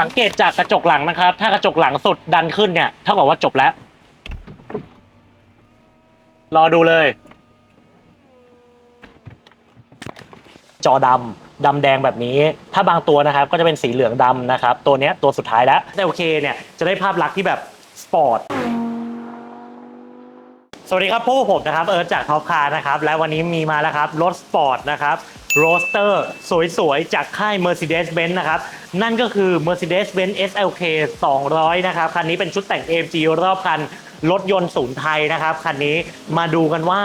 สังเกตจากกระจกหลังนะครับ ถ้ากระจกหลังสุดดันขึ้นเนี่ยเท่ากับว่าจบแล้ว รอดูเลย จอดำดำแดงแบบนี้ ถ้าบางตัวนะครับ ก็จะเป็นสีเหลืองดำนะครับ ตัวเนี้ยตัวสุดท้ายแล้วแต่โอเคเนี่ยจะได้ภาพลักษณ์ที่แบบสปอร์ตสวัสดีครับพวกผมนะครับเอิร์ธจากท็อปคาร์นะครับและวันนี้มีมาแล้วครับรถสปอร์ตนะครับ โรสเตอร์สวยๆ จากค่าย Mercedes-Benz นะครับ นั่นก็คือ Mercedes-Benz SLK 200 นะครับ คันนี้เป็นชุดแต่ง AMG รอบคัน รถยนต์ศูนย์ไทยนะครับ คันนี้มาดูกันว่า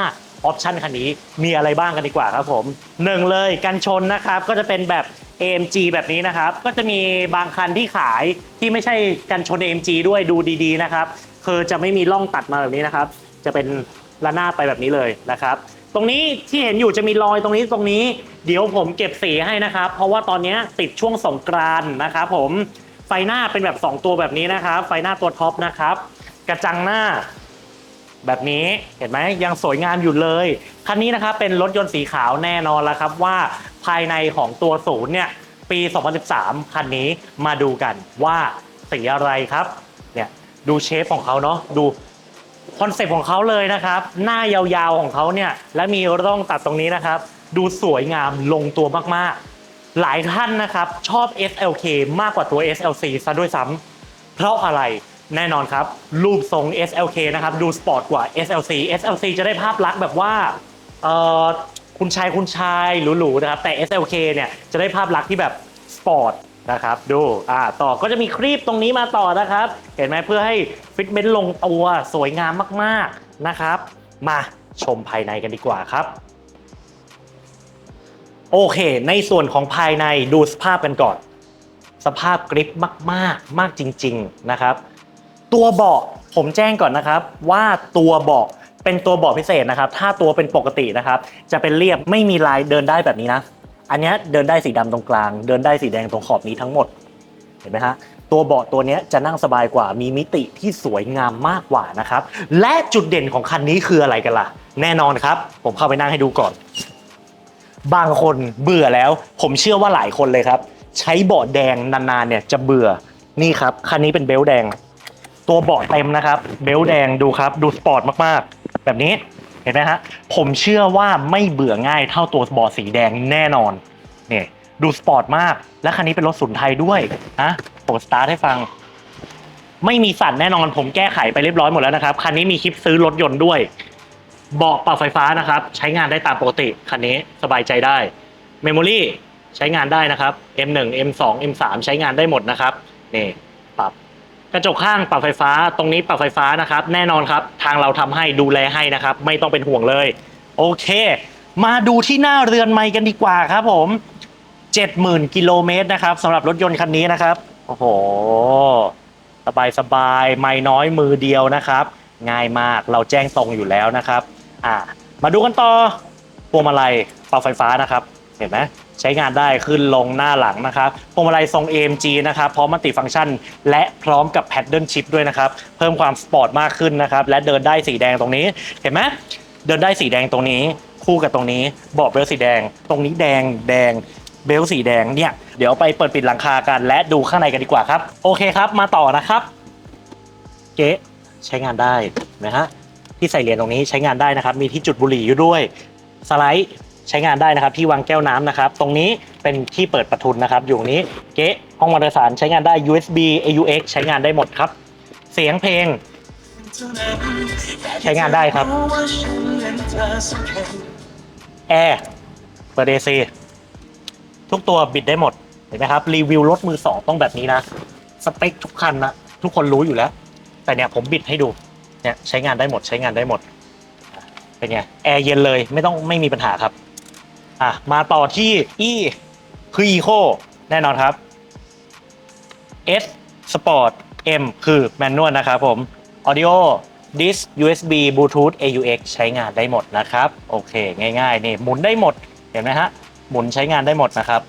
ออปชันคันนี้มีอะไรบ้างกันดีกว่าครับผมหนึ่งเลยกันชนนะครับก็จะเป็นแบบ AMG แบบนี้นะครับ ก็จะมีบางคันที่ขายที่ไม่ใช่กันชน AMG ด้วยดูดีๆนะครับคือจะไม่มีร่องตัดมาแบบนี้นะครับ จะเป็นระนาบไปแบบนี้เลยนะครับ ตรงนี้ที่เห็นอยู่จะมีรอยตรงนี้ตรงนี้ เดี๋ยวผมเก็บสีให้นะครับ เพราะว่าตอนนี้ติดช่วงสงกรานต์นะครับผมไฟหน้าเป็นแบบ 2 ตัวแบบนี้นะครับ ไฟหน้าตัวท็อปนะครับ กระจังหน้า แบบนี้เห็นไหมยังสวยงามอยู่เลยคันนี้นะครับเป็นรถยนต์สีขาวแน่นอนแล้วครับว่าภายในของตัวศูนย์เนี่ยปี 2013 คันนี้มาดูกันว่าสีอะไรครับเนี่ยดูเชฟของเขาเนาะดู คอนเซปต์ของเขาเลยนะครับ หน้ายาวๆของเขาเนี่ยและมีร่องตัดตรงนี้นะครับ ดูสวยงามลงตัวมากๆ หลายท่านนะครับชอบ SLK มากกว่าตัว SLC ซะด้วยซ้ำเพราะอะไรแน่นอนครับ รูปทรง SLK นะครับ ดูสปอร์ตกว่า SLC SLC จะได้ภาพลักษณ์แบบว่าเออคุณชายคุณชายหรูๆนะครับแต่ SLK เนี่ยจะได้ภาพลักษณ์ที่แบบสปอร์ต นะครับดูอ่าต่อก็จะมีครีบตรงนี้มาต่อนะครับ เห็นไหมเพื่อให้ฟิตเมนต์ลงตัวสวยงามมากๆนะครับ มาชมภายในกันดีกว่าครับโอเค ในส่วนของภายในดูสภาพกันก่อน สภาพกริปมากๆ มากจริง ๆนะครับ ตัวเบาะผมแจ้งก่อนนะครับ ว่าตัวเบาะเป็นตัวเบาะพิเศษนะครับ ถ้าตัวเป็นปกตินะครับ จะเป็นเรียบไม่มีลายเดินได้แบบนี้นะ อันนี้เดินได้สีดำตรงกลาง เดินได้สีแดงตรงขอบนี้ทั้งหมด เห็นไหมฮะ ตัวเบาะตัวนี้จะนั่งสบายกว่า มีมิติที่สวยงามมากกว่านะครับ และจุดเด่นของคันนี้คืออะไรกันล่ะ แน่นอนครับ ผมเข้าไปนั่งให้ดูก่อน บางคนเบื่อแล้ว ผมเชื่อว่าหลายคนเลยครับ ใช้เบาะแดงนานๆเนี่ยจะเบื่อ นี่ครับ คันนี้เป็นเบลแดง ตัวเบาะเต็มนะครับ เบลแดงดูครับ ดูสปอร์ตมากๆ แบบนี้ ห็นไหมฮะ ผมเชื่อว่าไม่เบื่อง่ายเท่าตัวบาะสีแดงแน่นอนเนี่ยดูสปอร์ตมาก และคันนี้เป็นรถสุนไทยด้วยนะผมสตาร์ทให้ฟัง ไม่มีสั่นแน่นอน ผมแก้ไขไปเรียบร้อยหมดแล้วนะครับ คันนี้มีคลิปซื้อรถยนต์ด้วย เบาะปรับไฟฟ้านะครับ ใช้งานได้ตามปกติ คันนี้สบายใจได้เมมโมรี่ใช้งานได้นะครับ M1 M2 M3 ใช้งานได้หมดนะครับนี่ ระจกข้างปรับไฟฟ้าตรงนี้ปรับไฟฟ้านะครับ แน่นอนครับ ทางเราทำให้ดูแลให้นะครับ ไม่ต้องเป็นห่วงเลย โอเค มาดูที่หน้าเรือนไม้กันดีกว่าครับผม 70,000กิโลเมตรนะครับสำหรับรถยนต์คันนี้นะครับ โอ้โห สบายสบายไม่น้อยมือเดียวนะครับ ง่ายมากเราแจ้งตรงอยู่แล้วนะครับ อ่า มาดูกันต่อพวงมาลัยปรับไฟฟ้านะครับ เห็นไหม ใช้งานได้ขึ้นลงหน้าหลังนะครับพวงมาลัยทรง AMG นะครับพร้อมมัลติฟังก์ชัน และพร้อมกับแพดเดิลชิพด้วยนะครับเพิ่มความสปอร์ตมากขึ้นนะครับและเดินได้สีแดงตรงนี้เห็นไหมเดินได้สีแดงตรงนี้ คู่กับตรงนี้เบาะเบลสีแดง ตรงนี้แดงแดงเบลสีแดงเนี่ยเดี๋ยวไปเปิดปิดหลังคากัน และดูข้างในกันดีกว่าครับ โอเคครับมาต่อนะครับ เก๊ใช้งานได้นะฮะที่ใส่เหรียญตรงนี้ใช้งานได้นะครับ มีที่จุดบุหรี่อยู่ด้วย สไลด์ ใช้งานได้นะครับ ที่วางแก้วน้ำนะครับ ตรงนี้เป็นที่เปิดประทุนนะครับ อยู่นี้เก๊ะห้องมอเตอร์สารใช้งานได้ USB AUX ใช้งานได้หมดครับ เสียงเพลง ใช้งานได้ครับแอร์เปิด AC ทุกตัวบิดได้หมดเห็นไหมครับ รีวิวรถมือสองต้องแบบนี้นะสเปคทุกคันนะทุกคนรู้อยู่แล้ว แต่เนี่ยผมบิดให้ดูเนี่ยใช้งานได้หมดใช้งานได้หมด เป็นไงแอร์เย็นเลยไม่ต้องไม่มีปัญหาครับ อะมาต่อที่ E คือ Eco แน่นอนครับ S Sport M คือ Manual นะครับผม Audio Disc USB Bluetooth AUX ใช้งานได้หมดนะครับ โอเค ง่ายๆ นี่หมุนได้หมด เห็นไหมฮะ หมุนใช้งานได้หมดนะครับ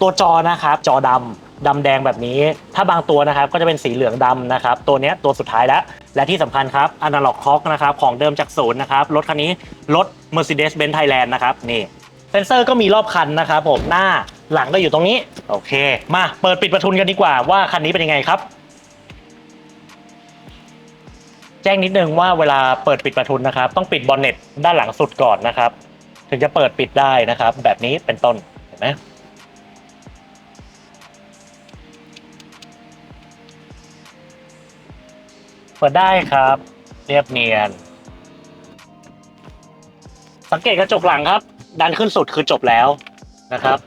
ตัวจอนะครับ จอดำดำแดงแบบนี้ ถ้าบางตัวนะครับ ก็จะเป็นสีเหลืองดำนะครับ ตัวนี้ตัวสุดท้ายแล้ว และที่สำคัญครับ Analog Clock นะครับ ของเดิมจากศูนย์นะครับ รถคันนี้ รถ Mercedes-Benz Thailand นะครับ นี่ เซนเซอร์ก็มีรอบคันนะครับผมหน้าหลังก็อยู่ตรงนี้ โอเค มาเปิดปิดประทุนกันดีกว่าว่าคันนี้เป็นยังไงครับ แจ้งนิดนึงว่าเวลาเปิดปิดประทุนนะครับ ต้องปิดบอนเน็ตด้านหลังสุดก่อนนะครับ ถึงจะเปิดปิดได้นะครับ แบบนี้เป็นต้นเห็นไหมเปิดได้ครับ เรียบเนียน สังเกตกระจกหลังครับ ดันขึ้นสุดคือจบแล้วนะครับ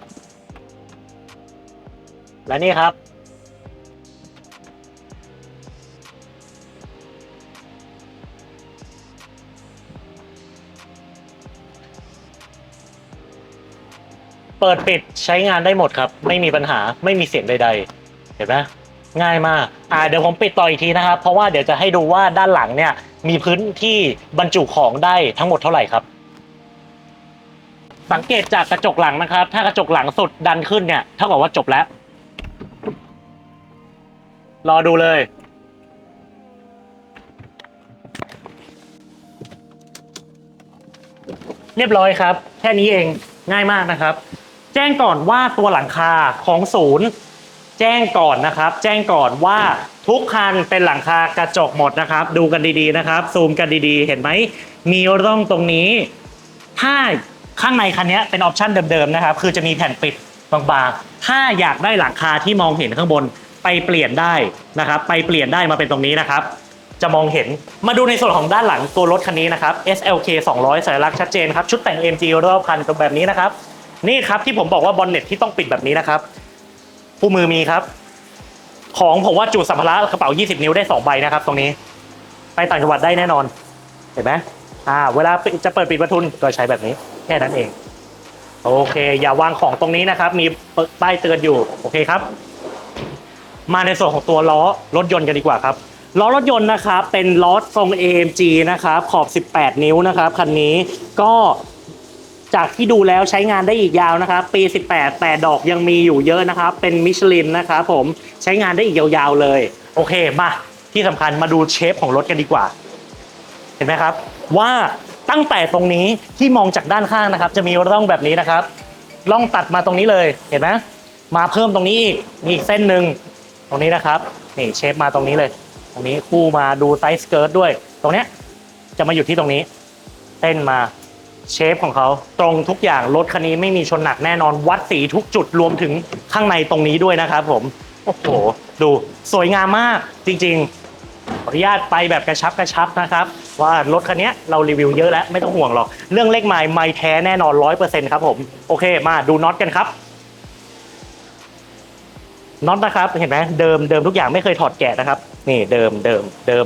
และนี่ครับ เปิดปิดใช้งานได้หมดครับ ไม่มีปัญหาไม่มีเสียงใด ๆ เห็นไหมง่ายมาก อ่าเดี๋ยวผมปิดต่ออีกทีนะครับ เพราะว่าเดี๋ยวจะให้ดูว่าด้านหลังเนี่ย มีพื้นที่บรรจุของได้ทั้งหมดเท่าไหร่ครับ สังเกตจากกระจกหลังนะครับ ถ้ากระจกหลังสุดดันขึ้นเนี่ยเท่ากับว่าจบแล้ว รอดูเลย เรียบร้อยครับ แค่นี้เองง่ายมากนะครับ แจ้งก่อนว่าตัวหลังคาของศูนย์ แจ้งก่อนนะครับ แจ้งก่อนว่าทุกคันเป็นหลังคากระจกหมดนะครับ ดูกันดีๆนะครับ ซูมกันดีๆ เห็นไหมมีร่องตรงนี้ถ้า ข้างในคันนี้เป็นออปชันเดิมๆนะครับ คือจะมีแผ่นปิดบางๆ ถ้าอยากได้หลังคาที่มองเห็นข้างบนไปเปลี่ยนได้นะครับ ไปเปลี่ยนได้มาเป็นตรงนี้นะครับ จะมองเห็น มาดูในส่วนของด้านหลังตัวรถคันนี้นะครับ SLK 200 สัญลักษณ์ชัดเจนครับ ชุดแต่ง MG รอบคันเป็นแบบนี้นะครับ นี่ครับที่ผมบอกว่าบอนเน็ตที่ต้องปิดแบบนี้นะครับคู่มือมีครับ ของผมว่าจุสัมภาระกระเป๋า 20 นิ้วได้ 2 ใบนะครับ ตรงนี้ ไปต่างจังหวัดได้แน่นอน เห็นไหมอ่า เวลาจะเปิดปิดประทุนก็ใช้แบบนี้ แค่นั้นเอง โอเค อย่าวางของตรงนี้นะครับ มีป้ายเตือนอยู่ โอเคครับ มาในส่วนของตัวล้อรถยนต์กันดีกว่าครับล้อรถยนต์นะครับเป็นล้อทรง AMG นะครับขอบ 18 นิ้วนะครับคันนี้ก็จากที่ดูแล้วใช้งานได้อีกยาวนะครับ ปี 18 แต่ดอกยังมีอยู่เยอะนะครับ เป็นมิชลินนะครับผมใช้งานได้อีกยาวๆเลย โอเคมาที่สำคัญมาดูเชฟของรถกันดีกว่า เห็นไหมครับ ว่า ตั้งแต่ตรงนี้ที่มองจากด้านข้างนะครับ จะมีร่องแบบนี้นะครับร่องตัดมาตรงนี้เลยเห็นไหมมาเพิ่มตรงนี้อีกมีอีกเส้นหนึ่งตรงนี้นะครับนี่เชฟมาตรงนี้เลย ตรงนี้คู่มาดูไซส์สเกิร์ตด้วย ตรงเนี้ยจะมาอยู่ที่ตรงนี้เส้นมาเชฟของเขาตรงทุกอย่างรถคันนี้ไม่มีชนหนักแน่นอนวัดสีทุกจุดรวมถึงข้างในตรงนี้ด้วยนะครับผมโอ้โหดูสวยงามมากจริงๆ ขออนุญาตไปแบบกระชับกระชับนะครับว่ารถคันนี้เรารีวิวเยอะแล้วไม่ต้องห่วงหรอก เรื่องเลขไม้ไม่แท้แน่นอนร้อยเปอร์เซ็นต์ครับผมโอเคมาดูน็อตกันครับน็อตนะครับเห็นไหมเดิมเดิมทุกอย่างไม่เคยถอดแกะนะครับ นี่เดิมเดิมเดิม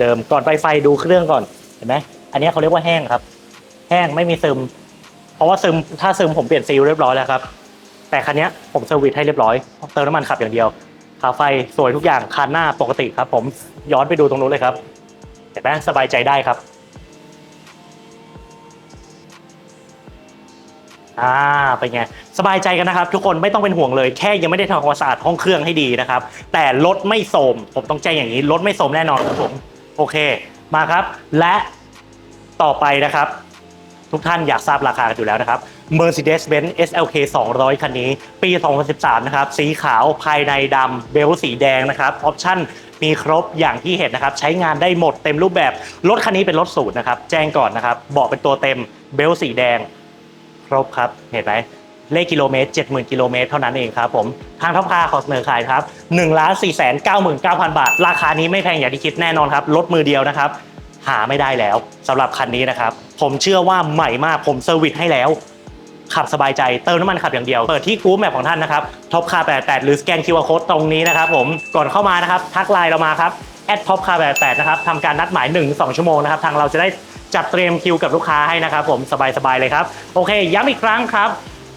เดิมก่อนไปไฟดูเครื่องก่อนเห็นไหมอันนี้เขาเรียกว่าแห้งครับ แห้งไม่มีซึม เพราะว่าซึมถ้าซึมผมเปลี่ยนซีลเรียบร้อยแล้วครับ แต่คันนี้ผมเซอร์วิสให้เรียบร้อยเติมน้ำมันขับอย่างเดียวขาไฟสวยทุกอย่างคันหน้าปกติครับผม ย้อนไปดูตรงนู้นเลยครับเห็นไหมสบายใจได้ครับอ่าเป็นไงสบายใจกันนะครับ ทุกคนไม่ต้องเป็นห่วงเลยแค่ยังไม่ได้ทำความสะอาดห้องเครื่องให้ดีนะครับ แต่รถไม่โสมผมต้องแจ้งอย่างนี้รถไม่โสมแน่นอนครับผมโอเค มาครับ และต่อไปนะครับ ทุกท่านอยากทราบราคากันอยู่แล้วนะครับ Mercedes-Benz SLK 200 คันนี้ ปี 2013 นะครับ สีขาวภายในดำเบลสีแดงนะครับ ออปชั่นมีครบอย่างที่เห็นนะครับ ใช้งานได้หมดเต็มรูปแบบ รถคันนี้เป็นรถสูตรนะครับ แจ้งก่อนนะครับเบาะเป็นตัวเต็มเบลสีแดง ครบครับ เห็นไหมเลขกิโลเมตร 70,000 กิโลเมตรเท่านั้นเองครับผม ทางท็อปคาร์ขอเสนอขายครับ1ล้าน4 9 9 0 0 0 บาท ราคานี้ไม่แพงอย่างที่คิดแน่นอนครับรถมือเดียวนะครับ หาไม่ได้แล้วสำหรับคันนี้นะครับ ผมเชื่อว่าใหม่มากผมเซอร์วิสให้แล้ว ขับสบายใจเติมน้ำมันขับอย่างเดียว เปิดที่กู๊ปแมปของท่านนะครับท็อปคาร์88 หรือสแกน QR Code ตรงนี้นะครับผมก่อนเข้ามานะครับทักไลน์เรามาครับแอดท็อปคาร์88นะครับทำการนัดหมาย 1-2 ชั่วโมงนะครับทางเราจะได้จัดเตรียมคิวกับลูกค้าให้นะครับผมสบายๆเลยครับ โอเค ย้ำอีกครั้งครับ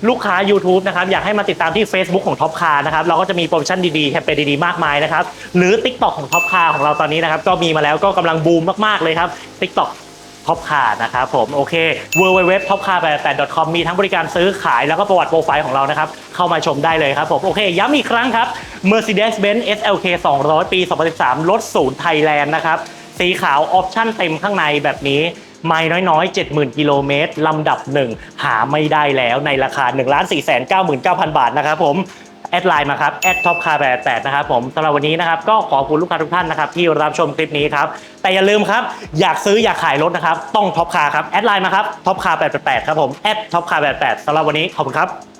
ลูกค้า YouTube นะครับอยากให้มาติดตามที่ Facebook ของ Top Car นะครับเราก็จะมีโปรโมชั่นดีๆแคมเปญดีๆมากมายนะครับหรือ TikTok ของ Top Car ของเราตอนนี้นะครับก็มีมาแล้วก็กำลังบูมมากๆเลยครับ TikTok ท็อปคาร์นะครับผมโอเค w w w t o p c a r 8 8 com มีทั้งบริการซื้อขายแล้วก็ประวัติโปรไฟล์ของเรานะครับ เข้ามาชมได้เลยครับผม โอเค ย้ำอีกครั้งครับ Mercedes-Benz SLK 200 ปี 2013 รถศูนย์ไทยแลนด์นะครับ สีขาวออปชั่นเต็มข้างในแบบนี้ไม่น้อยๆ 70,000 กิโลเมตร ลำดับหนึ่งหาไม่ได้แล้วในราคา 1 4 9 9 0 0 0 บาทนะครับผม แอดไลน์มาครับแอดท็อปคาร์แปดนะครับผมสำหรับวันนี้นะครับก็ขอบคุณลูกค้าทุกท่านนะครับที่รับชมคลิปนี้ครับแต่อย่าลืมครับอยากซื้ออยากขายรถนะครับต้องท็อปคาร์ครับแอดไลน์มาครับท็อปคาร์แปดครับผมแอดท็อปคาร์แปดสำหรับวันนี้ขอบคุณครับ